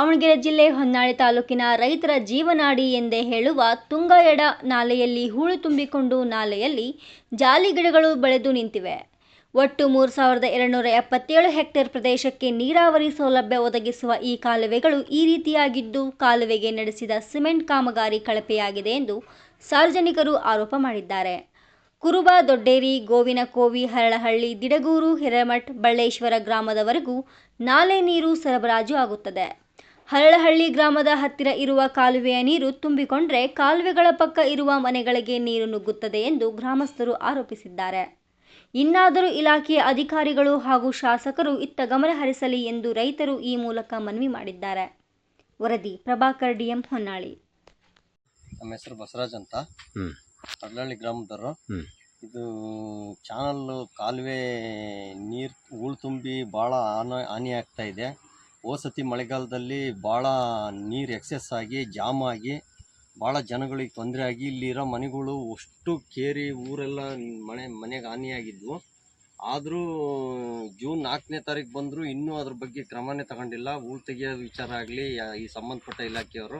ದಾವಣಗೆರೆ ಜಿಲ್ಲೆ ಹೊನ್ನಾಳಿ ತಾಲೂಕಿನ ರೈತರ ಜೀವನಾಡಿ ಎಂದೇ ಹೇಳುವ ತುಂಗಯಡ ನಾಲೆಯಲ್ಲಿ ಹೂಳು ತುಂಬಿಕೊಂಡು ನಾಲೆಯಲ್ಲಿ ಜಾಲಿ ಗಿಡಗಳು ಬೆಳೆದು ನಿಂತಿವೆ. ಒಟ್ಟು ಮೂರು ಸಾವಿರದ ಎರಡುನೂರ ಎಪ್ಪತ್ತೇಳು ಹೆಕ್ಟೇರ್ ಪ್ರದೇಶಕ್ಕೆ ನೀರಾವರಿ ಸೌಲಭ್ಯ ಒದಗಿಸುವ ಈ ಕಾಲುವೆಗಳು ಈ ರೀತಿಯಾಗಿದ್ದು ಕಾಲುವೆಗೆ ನಡೆಸಿದ ಸಿಮೆಂಟ್ ಕಾಮಗಾರಿ ಕಳಪೆಯಾಗಿದೆ ಎಂದು ಸಾರ್ವಜನಿಕರು ಆರೋಪ ಮಾಡಿದ್ದಾರೆ. ಕುರುಬ ದೊಡ್ಡೇರಿ, ಗೋವಿನಕೋವಿ, ಹರಳಹಳ್ಳಿ, ದಿಡಗೂರು, ಹಿರೇಮಠ್, ಬಳ್ಳೇಶ್ವರ ಗ್ರಾಮದವರೆಗೂ ನಾಲೆ ನೀರು ಸರಬರಾಜು ಆಗುತ್ತದೆ. ಹರಳಹಳ್ಳಿ ಗ್ರಾಮದ ಹತ್ತಿರ ಇರುವ ಕಾಲುವೆಯ ನೀರು ತುಂಬಿಕೊಂಡ್ರೆ ಕಾಲುವೆಗಳ ಪಕ್ಕ ಇರುವ ಮನೆಗಳಿಗೆ ನೀರು ನುಗ್ಗುತ್ತದೆ ಎಂದು ಗ್ರಾಮಸ್ಥರು ಆರೋಪಿಸಿದ್ದಾರೆ. ಇನ್ನಾದರೂ ಇಲಾಖೆಯ ಅಧಿಕಾರಿಗಳು ಹಾಗೂ ಶಾಸಕರು ಇತ್ತ ಗಮನ ಹರಿಸಲಿ ಎಂದು ರೈತರು ಈ ಮೂಲಕ ಮನವಿ ಮಾಡಿದ್ದಾರೆ. ವರದಿ ಪ್ರಭಾಕರ್ ಡಿಎಂ ಹೊನ್ನಾಳಿ. ನಮ್ಮ ಹೆಸರು ಬಸವರಾಜ್ ಅಂತ. ಹ್ಮ್. ಅಡ್ಲಳ್ಳಿ ಗ್ರಾಮದವರು. ಇದು ಚಾನಲ್ ಕಾಲುವೆ ನೀರು ಹೂಳು ತುಂಬಿ ಭಾಳ ಹಾನಿ ಹಾನಿ ಆಗ್ತಾ ಇದೆ. ಓಸತಿ ಮಳೆಗಾಲದಲ್ಲಿ ಭಾಳ ನೀರು ಎಕ್ಸೆಸ್ ಆಗಿ, ಜಾಮ್ ಆಗಿ, ಭಾಳ ಜನಗಳಿಗೆ ತೊಂದರೆ ಆಗಿ, ಇಲ್ಲಿರೋ ಮನೆಗಳು ಅಷ್ಟು ಕೇರಿ, ಊರೆಲ್ಲ ಮನೆ, ಮನೆಗೆ ಹಾನಿಯಾಗಿದ್ವು. ಆದರೂ ಜೂನ್ ನಾಲ್ಕನೇ ತಾರೀಕು ಬಂದರೂ ಇನ್ನೂ ಅದ್ರ ಬಗ್ಗೆ ಕ್ರಮನೇ ತಗೊಂಡಿಲ್ಲ. ಹೂಳು ತೆಗೆಯೋ ವಿಚಾರ ಆಗಲಿ ಈ ಸಂಬಂಧಪಟ್ಟ ಇಲಾಖೆಯವರು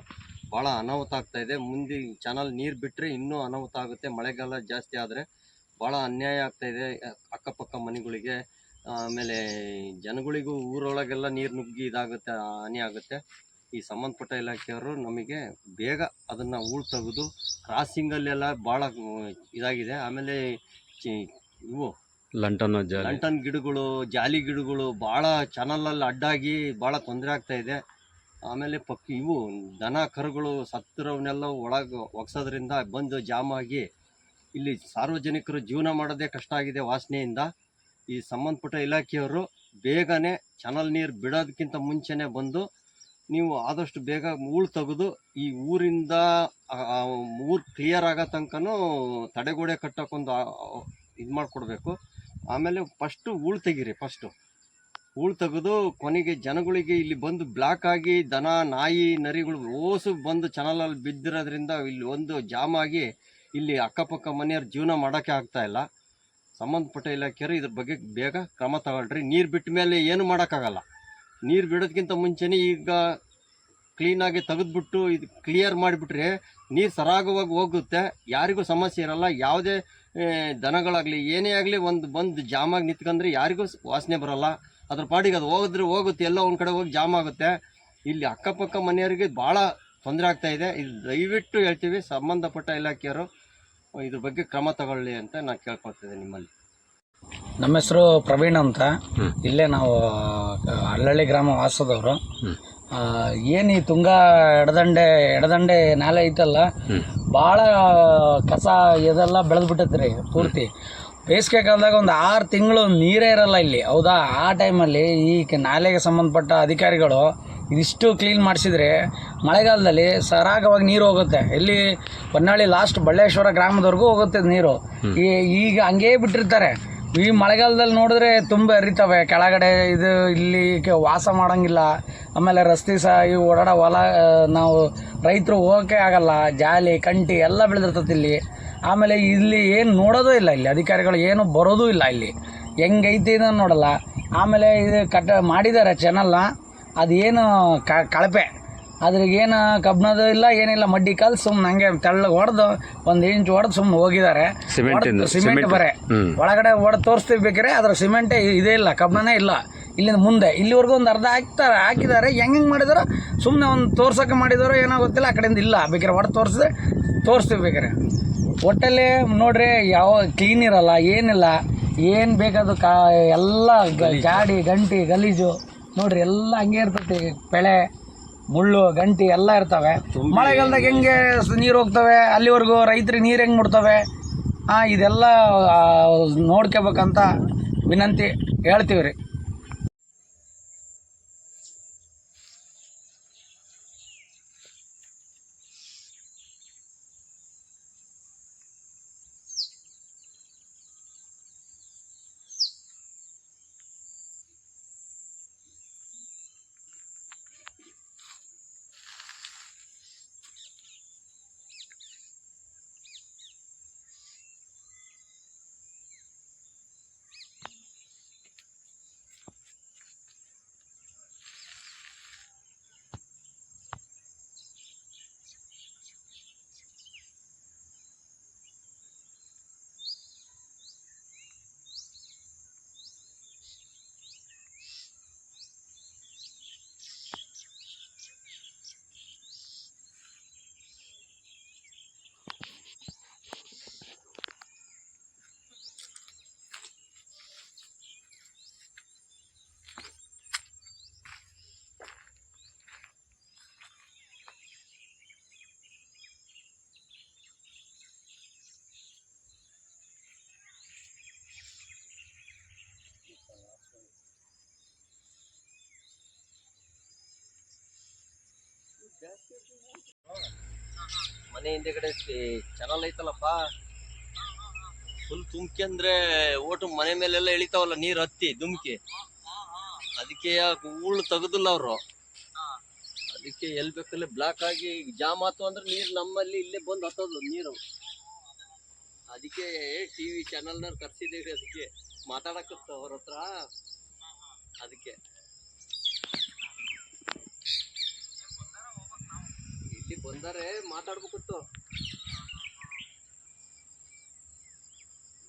ಭಾಳ ಅನಾಹುತ ಆಗ್ತಾ ಇದೆ. ಮುಂದೆ ಚಾನಲ್ ನೀರು ಬಿಟ್ಟರೆ ಇನ್ನೂ ಅನಾಹುತ ಆಗುತ್ತೆ. ಮಳೆಗಾಲ ಜಾಸ್ತಿ ಆದರೆ ಭಾಳ ಅನ್ಯಾಯ ಆಗ್ತಾ ಇದೆ, ಅಕ್ಕಪಕ್ಕ ಮನೆಗಳಿಗೆ. ಆಮೇಲೆ ಜನಗಳಿಗೂ ಊರೊಳಗೆಲ್ಲ ನೀರು ನುಗ್ಗಿ ಇದಾಗುತ್ತೆ ಹಾನಿ ಆಗುತ್ತೆ. ಈ ಸಂಬಂಧಪಟ್ಟ ಇಲಾಖೆಯವರು ನಮಗೆ ಬೇಗ ಅದನ್ನು ಹೂಳು ತೆಗೆದು ಕ್ರಾಸಿಂಗಲ್ಲೆಲ್ಲ ಭಾಳ ಇದಾಗಿದೆ. ಆಮೇಲೆ ಇವು ಲಂಟನ್ ಲಂಟನ್ ಗಿಡಗಳು ಜಾಲಿ ಗಿಡಗಳು ಭಾಳ ಚಾನಲಲ್ಲಿ ಅಡ್ಡಾಗಿ ಭಾಳ ತೊಂದರೆ ಆಗ್ತಾ ಇದೆ. ಆಮೇಲೆ ಪಕ್ ಇವು ದನ ಕರುಗಳು ಸತ್ತಿರೋವನ್ನೆಲ್ಲ ಒಳಗೆ ಒಗ್ಸೋದ್ರಿಂದ ಬಂದು ಜಾಮಾಗಿ ಆಗಿ ಇಲ್ಲಿ ಸಾರ್ವಜನಿಕರು ಜೀವನ ಮಾಡೋದೇ ಕಷ್ಟ ಆಗಿದೆ ವಾಸನೆಯಿಂದ. ಈ ಸಂಬಂಧಪಟ್ಟ ಇಲಾಖೆಯವರು ಬೇಗನೆ ಚಾನಲ್ ನೀರು ಬಿಡೋದಕ್ಕಿಂತ ಮುಂಚೆನೆ ಬಂದು ನೀವು ಆದಷ್ಟು ಬೇಗ ಹೂಳು ತೆಗೆದು ಈ ಊರಿಂದ ಊರು ಕ್ಲಿಯರ್ ಆಗೋ ತನಕನೂ ತಡೆಗೋಡೆ ಕಟ್ಟೋಕ್ಕೊಂದು ಇದು ಮಾಡಿಕೊಡ್ಬೇಕು. ಆಮೇಲೆ ಫಸ್ಟು ಹೂಳು ತೆಗೀರಿ ಫಸ್ಟು ಹೂಳು ತೆಗೆದು ಕೊನೆಗೆ ಜನಗಳಿಗೆ ಇಲ್ಲಿ ಬಂದು ಬ್ಲಾಕ್ ಆಗಿ ದನ, ನಾಯಿ, ನರಿಗಳು ಓಸು ಬಂದು ಚಾನಲಲ್ಲಿ ಬಿದ್ದಿರೋದ್ರಿಂದ ಇಲ್ಲಿ ಒಂದು ಜಾಮಾಗಿ ಇಲ್ಲಿ ಅಕ್ಕಪಕ್ಕ ಮನೆಯವ್ರ ಜೀವನ ಮಾಡೋಕ್ಕೆ ಆಗ್ತಾಯಿಲ್ಲ ಸಂಬಂಧಪಟ್ಟ ಇಲಾಖೆಯರು ಇದ್ರ ಬಗ್ಗೆ ಬೇಗ ಕ್ರಮ ತಗೊಳ್ರಿ. ನೀರು ಬಿಟ್ಟ ಮೇಲೆ ಏನು ಮಾಡೋಕ್ಕಾಗಲ್ಲ. ನೀರು ಬಿಡೋದಕ್ಕಿಂತ ಮುಂಚೆನೇ ಈಗ ಕ್ಲೀನಾಗಿ ತೆಗೆದ್ಬಿಟ್ಟು ಇದು ಕ್ಲಿಯರ್ ಮಾಡಿಬಿಟ್ರೆ ನೀರು ಸರಾಗವಾಗಿ ಹೋಗುತ್ತೆ. ಯಾರಿಗೂ ಸಮಸ್ಯೆ ಇರಲ್ಲ. ಯಾವುದೇ ದನಗಳಾಗಲಿ, ಏನೇ ಆಗಲಿ ಒಂದು ಬಂದು ಜಾಮಾಗಿ ನಿಂತ್ಕೊಂಡ್ರೆ ಯಾರಿಗೂ ವಾಸನೆ ಬರಲ್ಲ. ಅದ್ರ ಪಾಡಿಗೆ ಅದು ಹೋಗಿದ್ರೆ ಹೋಗುತ್ತೆ. ಎಲ್ಲ ಒಂದು ಕಡೆ ಹೋಗಿ ಜಾಮ್ ಆಗುತ್ತೆ. ಇಲ್ಲಿ ಅಕ್ಕಪಕ್ಕ ಮನೆಯವರಿಗೆ ಭಾಳ ತೊಂದರೆ ಆಗ್ತಾಯಿದೆ ಇದು ದಯವಿಟ್ಟು ಹೇಳ್ತೀವಿ, ಸಂಬಂಧಪಟ್ಟ ಇಲಾಖೆಯವರು. ಇದ್ರ ಬಗ್ಗೆ ಕ್ರಮ ತಗೊಳ್ಳಿ ಅಂತ ನಾನು ಕೇಳ್ಕೊಳ್ತಿದ್ದೆ ನಿಮ್ಮಲ್ಲಿ. ನಮ್ಮ ಹೆಸರು ಪ್ರವೀಣ್ ಅಂತ. ಇಲ್ಲೇ ನಾವು ಹಳ್ಳಳ್ಳಿ ಗ್ರಾಮ ವಾಸದವರು. ಏನು ಈ ತುಂಗ ಎಡದಂಡೆ ಎಡದಂಡೆ ನಾಲೆ ಐತಲ್ಲ. ಭಾಳ ಕಸ ಇದೆಲ್ಲ ಬೆಳೆದ್ಬಿಟ್ಟೈತ್ರಿ ಪೂರ್ತಿ. ಬೇಸಿಗೆ ಕಾಲದಾಗ ಒಂದು ಆರು ತಿಂಗಳು ನೀರೇ ಇರಲ್ಲ ಇಲ್ಲಿ. ಹೌದಾ? ಆ ಟೈಮಲ್ಲಿ ಈ ನಾಲೆಗೆ ಸಂಬಂಧಪಟ್ಟ ಅಧಿಕಾರಿಗಳು ಇದಿಷ್ಟು ಕ್ಲೀನ್ ಮಾಡಿಸಿದ್ರೆ ಮಳೆಗಾಲದಲ್ಲಿ ಸರಾಗವಾಗಿ ನೀರು ಹೋಗುತ್ತೆ. ಇಲ್ಲಿ ಹೊನ್ನಾಳಿ ಲಾಸ್ಟ್ ಬಳ್ಳೇಶ್ವರ ಗ್ರಾಮದವರೆಗೂ ಹೋಗುತ್ತೆ ನೀರು. ಈ ಈಗ ಹಂಗೇ ಬಿಟ್ಟಿರ್ತಾರೆ. ಈ ಮಳೆಗಾಲದಲ್ಲಿ ನೋಡಿದ್ರೆ ತುಂಬ ಹರಿತವೆ. ಕೆಳಗಡೆ ಇದು ಇಲ್ಲಿ ಕೆ- ವಾಸ ಮಾಡೋಂಗಿಲ್ಲ. ಆಮೇಲೆ ರಸ್ತೆ ಸಹ ಈ ಓಡಾಡೋ ಹೊಲ ನಾವು ರೈತರು ಹೋಗೋಕ್ಕೆ ಆಗಲ್ಲ. ಜಾಲಿ ಕಂಟಿ ಎಲ್ಲ ಬೆಳೆದಿರ್ತದೆ ಇಲ್ಲಿ. ಆಮೇಲೆ ಇಲ್ಲಿ ಏನು ನೋಡೋದೂ ಇಲ್ಲ ಇಲ್ಲಿ. ಅಧಿಕಾರಿಗಳು ಏನು ಬರೋದೂ ಇಲ್ಲ ಇಲ್ಲಿ. ಹೆಂಗೈತಿ ಇದನ್ನು ನೋಡಲ್ಲ. ಆಮೇಲೆ ಇದು ಕಟ್ಟ ಮಾಡಿದ್ದಾರೆ ಚಾನಲ್ನ ಅದೇನು ಕ ಕಳಪೆ. ಅದ್ರಿಗೇನು ಕಬ್ಬಿಣದ ಇಲ್ಲ ಏನಿಲ್ಲ ಮಡ್ಡಿ ಕಲ್ ಸುಮ್ಮನೆ ಹಂಗೆ ತೆಳ್ಳಗೆ ಹೊಡೆದು ಒಂದು ಇಂಚ್ ಹೊಡೆದು ಸುಮ್ಮನೆ ಹೋಗಿದ್ದಾರೆ ಸಿಮೆಂಟ್. ಬರೆ. ಒಳಗಡೆ ಹೊಡೆದು ತೋರಿಸ್ತೀವಿ ಬೇಕಾರೆ ಅದ್ರ ಸಿಮೆಂಟೇ ಇದೇ ಇಲ್ಲ ಕಬ್ಬಿಣನೇ ಇಲ್ಲ. ಇಲ್ಲಿಂದ ಮುಂದೆ ಇಲ್ಲಿವರೆಗೂ ಒಂದು ಅರ್ಧ ಹಾಕ್ತಾರೆ ಹಾಕಿದ್ದಾರೆ. ಹೆಂಗೆ ಹೆಂಗೆ ಮಾಡಿದಾರೋ ಸುಮ್ಮನೆ ಒಂದು ತೋರ್ಸೋಕೆ ಮಾಡಿದಾರೋ ಏನೋ ಗೊತ್ತಿಲ್ಲ ಆ ಕಡೆಯಿಂದ ಇಲ್ಲ. ಬೇಕಾರೆ ಹೊಡೆದು ತೋರಿಸಿದ್ರೆ ತೋರಿಸ್ತೀವಿ ಬೇಕಾರೆ ಒಟ್ಟಲ್ಲಿ ನೋಡ್ರಿ ಯಾವ ಕ್ಲೀನ್ ಇರಲ್ಲ ಏನಿಲ್ಲ. ಏನು ಬೇಕಾದ ಕಾ ಎಲ್ಲ ಗಾಡಿ ಜಾಡಿ ಗಂಟಿ ಗಲೀಜು. ನೋಡ್ರಿ ಎಲ್ಲ ಹಂಗೆ ಇರ್ತೈತಿ. ಬೆಳೆ ಮುಳ್ಳು ಗಂಟಿ ಎಲ್ಲ ಇರ್ತವೆ. ಮಳೆಗಾಲದಾಗ ಹೆಂಗೆ ನೀರು ಹೋಗ್ತವೆ? ಅಲ್ಲಿವರೆಗೂ ರೈತರಿಗೆ ನೀರು ಹೆಂಗೆ ಮುಡ್ತವೆ ಇದೆಲ್ಲ ನೋಡ್ಕೋಬೇಕಂತ ವಿನಂತಿ ಹೇಳ್ತೀವಿ ರೀ ಮನೆ ಹಿಂದೆಗಡೆ ಚಾನಲ್ ಐತಲ್ಲಪ್ಪ. ಫುಲ್ ತುಮ್ಕಿ ಅಂದ್ರೆ ಓಟು ಮನೆ ಮೇಲೆಲ್ಲ ಇಳಿತಾವಲ್ಲ ನೀರ್ ಹತ್ತಿ, ಧುಮ್ಕಿ. ಅದಕ್ಕೆ ಹೂಳು ತೆಗೆದಿಲ್ಲ ಅವರು. ಅದಕ್ಕೆ ಎಲ್ಲಿ ಬೇಕಲ್ಲಿ ಬ್ಲಾಕ್ ಆಗಿ ಜಾಮ್ ಆತು ಅಂದ್ರೆ ನೀರ್ ನಮ್ಮಲ್ಲಿ ಇಲ್ಲೇ ಬಂದು ಹತ್ತೋದು ನೀರು. ಅದಕ್ಕೆ ಟಿವಿ ಚಾನಲ್ನವ್ರು ಕರ್ಸಿದ್ದೀವಿ ಅದಕ್ಕೆ. ಮಾತಾಡಕತ್ತ ಅವ್ರ ಹತ್ರ. ಅದಕ್ಕೆ. ಇಲ್ಲಿ ಬಂದರೆ ಮಾತಾಡ್ಬೇಕಿತ್ತು.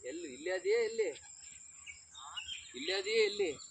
ಎಲ್ಲಿ ಇಲ್ಲಿ ಅದೇ ಎಲ್ಲಿ? ಇಲ್ಲಿ ಅದೇ ಎಲ್ಲಿ?